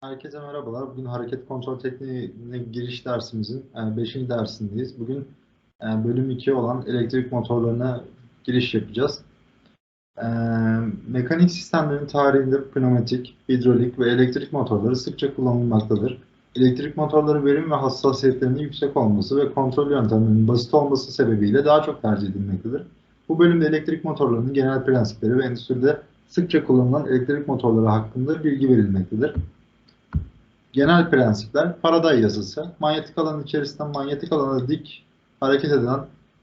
Herkese merhabalar. Bugün hareket kontrol tekniğine giriş dersimizin 5. dersindeyiz. Bugün e, bölüm 2 olan elektrik motorlarına giriş yapacağız. E, mekanik sistemlerin tarihinde pneumatik, hidrolik ve elektrik motorları sıkça kullanılmaktadır. Elektrik motorları verim ve hassasiyetlerinin yüksek olması ve kontrol yöntemlerinin basit olması sebebiyle daha çok tercih edilmektedir. Bu bölümde elektrik motorlarının genel prensipleri ve endüstride sıkça kullanılan elektrik motorları hakkında bilgi verilmektedir. Genel prensipler, Faraday yazısı, manyetik alan içerisinden manyetik alana dik hareket eden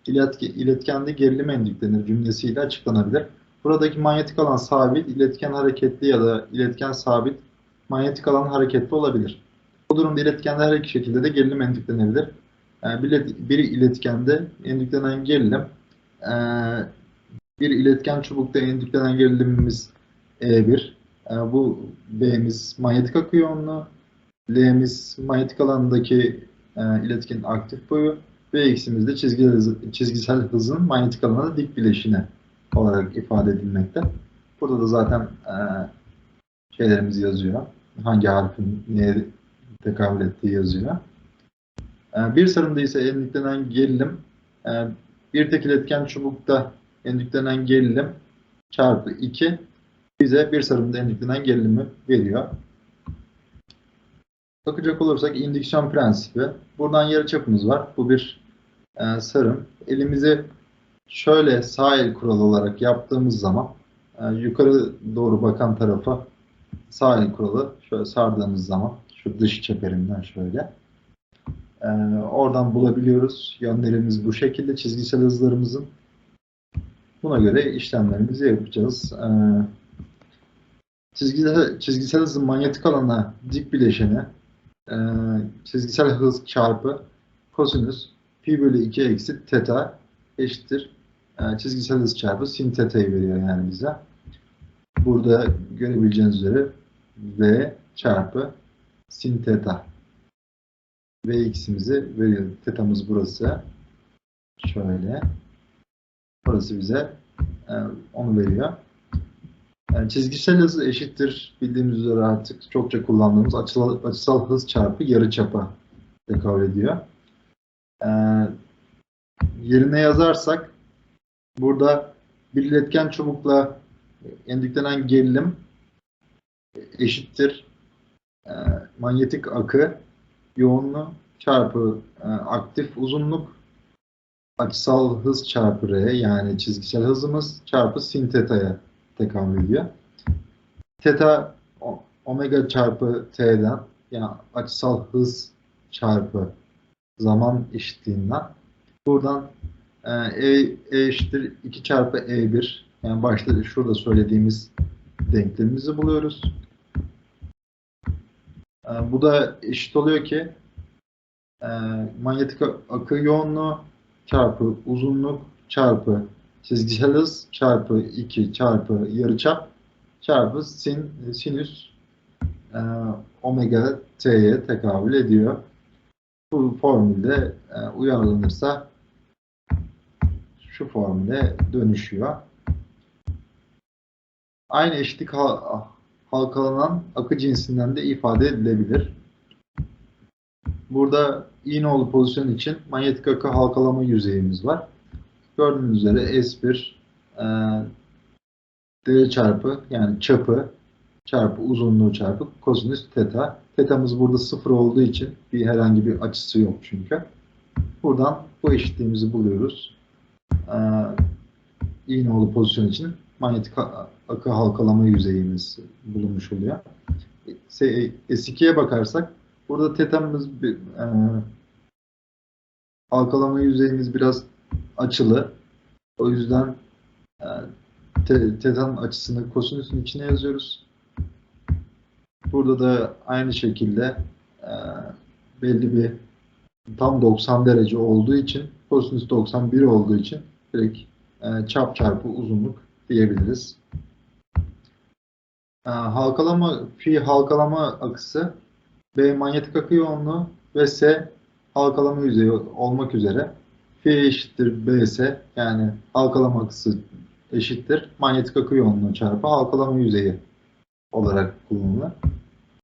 iletke, iletkende gerilim endüklenir cümlesiyle açıklanabilir. Buradaki manyetik alan sabit, iletken hareketli ya da iletken sabit, manyetik alan hareketli olabilir. Bu durumda iletkende her iki şekilde de gerilim endüklenebilir. Yani bir, bir iletkende endüklenen gerilim, bir iletken çubukta endüklenen gerilimimiz E1, bu B'miz manyetik akı yoğunluğu, L'miz manyetik alandaki e, iletkenin aktif boyu ve X'imiz de çizgisel, hızı, çizgisel hızın manyetik alana dik bileşini olarak ifade edilmekte. Burada da zaten e, şeylerimiz yazıyor. Hangi harfin neye tekabül ettiği yazıyor. E, bir sarımda ise endüklenen gerilim e, bir tek iletken çubukta endüklenen gerilim çarpı 2 bize bir sarımda endüklenen gerilimi veriyor. Bakacak olursak indüksiyon prensibi. Buradan yarıçapımız var. Bu bir e, sarım. Elimizi şöyle sağ el kuralı olarak yaptığımız zaman e, yukarı doğru bakan tarafa sağ el kuralı şöyle sardığımız zaman şu dış çeperinden şöyle e, oradan bulabiliyoruz. Yönlerimiz bu şekilde çizgisel hızlarımızın. Buna göre işlemlerimizi yapacağız. E, çizgisel, çizgisel hızın manyetik alana dik bileşeni e, çizgisel hız çarpı kosinüs pi bölü 2 eksi teta eşittir e, çizgisel hız çarpı sin teta'yı veriyor yani bize. Burada görebileceğiniz üzere v çarpı sin teta v x'imizi veriyor. Teta'mız burası. Şöyle. Burası bize e, onu veriyor. Yani çizgisel hız eşittir bildiğimiz üzere artık çokça kullandığımız açısal, açısal hız çarpı yarıçapa tekabül ediyor. Ee, yerine yazarsak burada bir iletken çubukla endüklenen gerilim eşittir e, manyetik akı yoğunluğu çarpı e, aktif uzunluk açısal hız çarpı r yani çizgisel hızımız çarpı sin teta'ya tekabül ediyor. Teta omega çarpı t'den yani açısal hız çarpı zaman eşitliğinden buradan e, e, e eşittir 2 çarpı e1 yani başta şurada söylediğimiz denklemimizi buluyoruz. E, bu da eşit oluyor ki e, manyetik akı yoğunluğu çarpı uzunluk çarpı çizgisel hız çarpı 2 çarpı yarıçap çarpı sin, sinüs e, omega t'ye tekabül ediyor. Bu formülde e, uyarlanırsa şu formüle dönüşüyor. Aynı eşitlik halkalanan akı cinsinden de ifade edilebilir. Burada iğneoğlu pozisyon için manyetik akı halkalama yüzeyimiz var. Gördüğünüz üzere S1 e, D çarpı yani çapı çarpı uzunluğu çarpı kosinüs teta. Tetamız burada sıfır olduğu için bir herhangi bir açısı yok çünkü. Buradan bu eşitliğimizi buluyoruz. Ee, İğneoğlu pozisyon için manyetik akı halkalama yüzeyimiz bulunmuş oluyor. S2'ye bakarsak burada tetamız bir, e, halkalama yüzeyimiz biraz açılı. O yüzden e, tetanın açısını kosinüsün içine yazıyoruz. Burada da aynı şekilde e, belli bir tam 90 derece olduğu için kosinüs 91 olduğu için direkt e, çap çarpı uzunluk diyebiliriz. E, halkalama fi halkalama akısı B manyetik akı yoğunluğu ve S halkalama yüzeyi olmak üzere F eşittir B ise yani halkalama akısı eşittir manyetik akı yoğunluğu çarpı halkalama yüzeyi olarak kullanılır.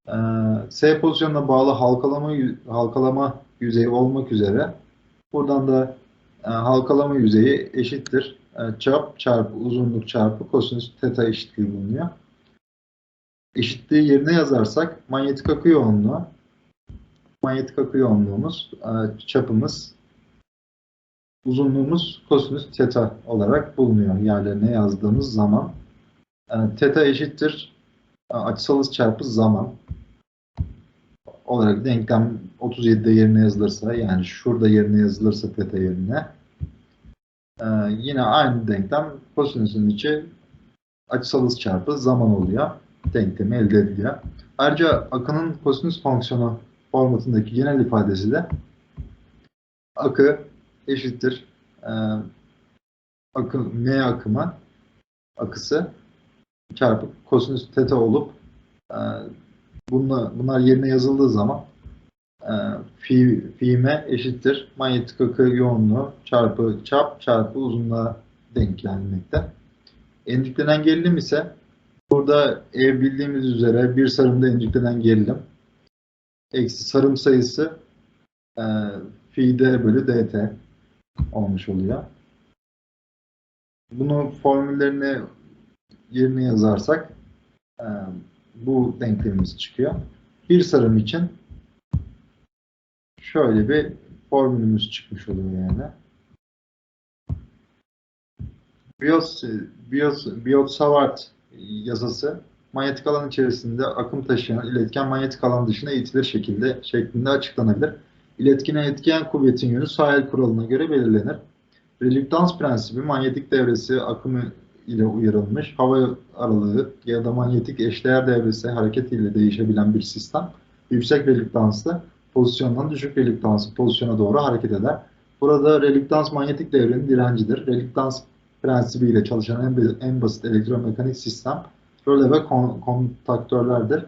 Ee, S pozisyonuna bağlı halkalama halkalama yüzeyi olmak üzere buradan da e, halkalama yüzeyi eşittir e, çap çarpı uzunluk çarpı kosinüs teta eşitliği bulunuyor. Eşitliği yerine yazarsak manyetik akı yoğunluğu manyetik akı yoğunluğumuz e, çapımız uzunluğumuz kosinüs teta olarak bulunuyor yerlerine yazdığımız zaman. E, teta eşittir e, açısal çarpı zaman olarak denklem 37'de yerine yazılırsa yani şurada yerine yazılırsa teta yerine e, yine aynı denklem kosinüsün içi açısal hız çarpı zaman oluyor. Denklemi elde ediliyor. Ayrıca akının kosinüs fonksiyonu formatındaki genel ifadesi de akı eşittir e, akı, m akımı akısı çarpı kosinüs teta olup e, bunlar, bunlar yerine yazıldığı zaman e, fi, fi m eşittir manyetik akı yoğunluğu çarpı çap çarpı uzunluğa denk gelmekte. Endiklenen gerilim ise burada ev bildiğimiz üzere bir sarımda endiklenen gerilim eksi sarım sayısı e, fi d bölü dt olmuş oluyor. Bunu formüllerini yerine yazarsak e, bu denklemimiz çıkıyor. Bir sarım için şöyle bir formülümüz çıkmış oluyor yani. Biot, Biot, Biot-Savart yasası manyetik alan içerisinde akım taşıyan iletken manyetik alan dışına itilir şekilde şeklinde açıklanabilir. İletkine etkiyen kuvvetin yönü sahil kuralına göre belirlenir. Relüktans prensibi manyetik devresi akımı ile uyarılmış hava aralığı ya da manyetik eşdeğer devresi hareketiyle değişebilen bir sistem yüksek relüktanslı pozisyondan düşük relüktanslı pozisyona doğru hareket eder. Burada relüktans manyetik devrenin direncidir. Relüktans prensibiyle çalışan en, en basit elektromekanik sistem röle ve kon, kontaktörlerdir.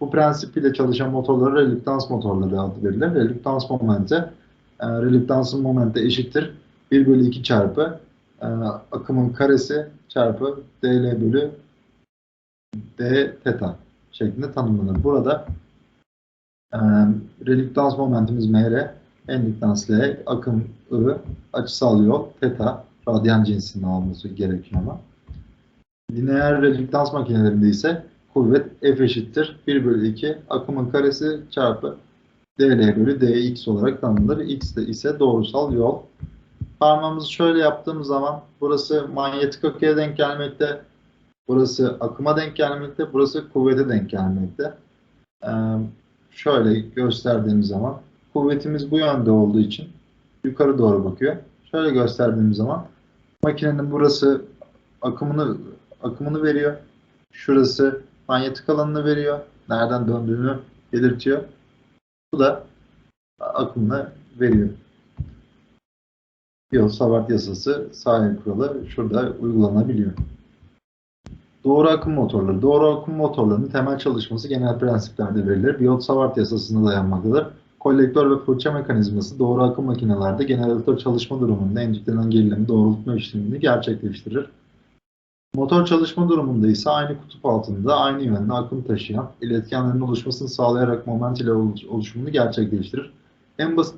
Bu prensip ile çalışan motorlara relüktans motorları adı verilir. Relüktans momenti, e, relüktansın momenti eşittir 1 bölü 2 çarpı e, akımın karesi çarpı dl bölü d teta şeklinde tanımlanır. Burada e, relüktans momentimiz mr, endüktans l, akım i, açısal yol teta, radyan cinsinde olması gerekiyor ama. Lineer relüktans makinelerinde ise kuvvet F eşittir 1 bölü 2 akımın karesi çarpı dl bölü dx olarak tanımlanır. X de ise doğrusal yol. Parmağımızı şöyle yaptığımız zaman burası manyetik akıya denk gelmekte, burası akıma denk gelmekte, burası kuvvete denk gelmekte. Ee, şöyle gösterdiğimiz zaman kuvvetimiz bu yönde olduğu için yukarı doğru bakıyor. Şöyle gösterdiğimiz zaman makinenin burası akımını akımını veriyor. Şurası manyetik alanını veriyor. Nereden döndüğünü belirtiyor. Bu da akımını veriyor. Biot-Savart yasası sahil kuralı şurada uygulanabiliyor. Doğru akım motorları. Doğru akım motorlarının temel çalışması genel prensiplerde verilir. Biot-Savart yasasına dayanmaktadır. Kolektör ve fırça mekanizması doğru akım makinelerde jeneratör çalışma durumunda enjektörün gerilimi doğrultma işlemini gerçekleştirir. Motor çalışma durumunda ise aynı kutup altında aynı yönde akım taşıyan iletkenlerin oluşmasını sağlayarak moment ile oluşumunu gerçekleştirir. En basit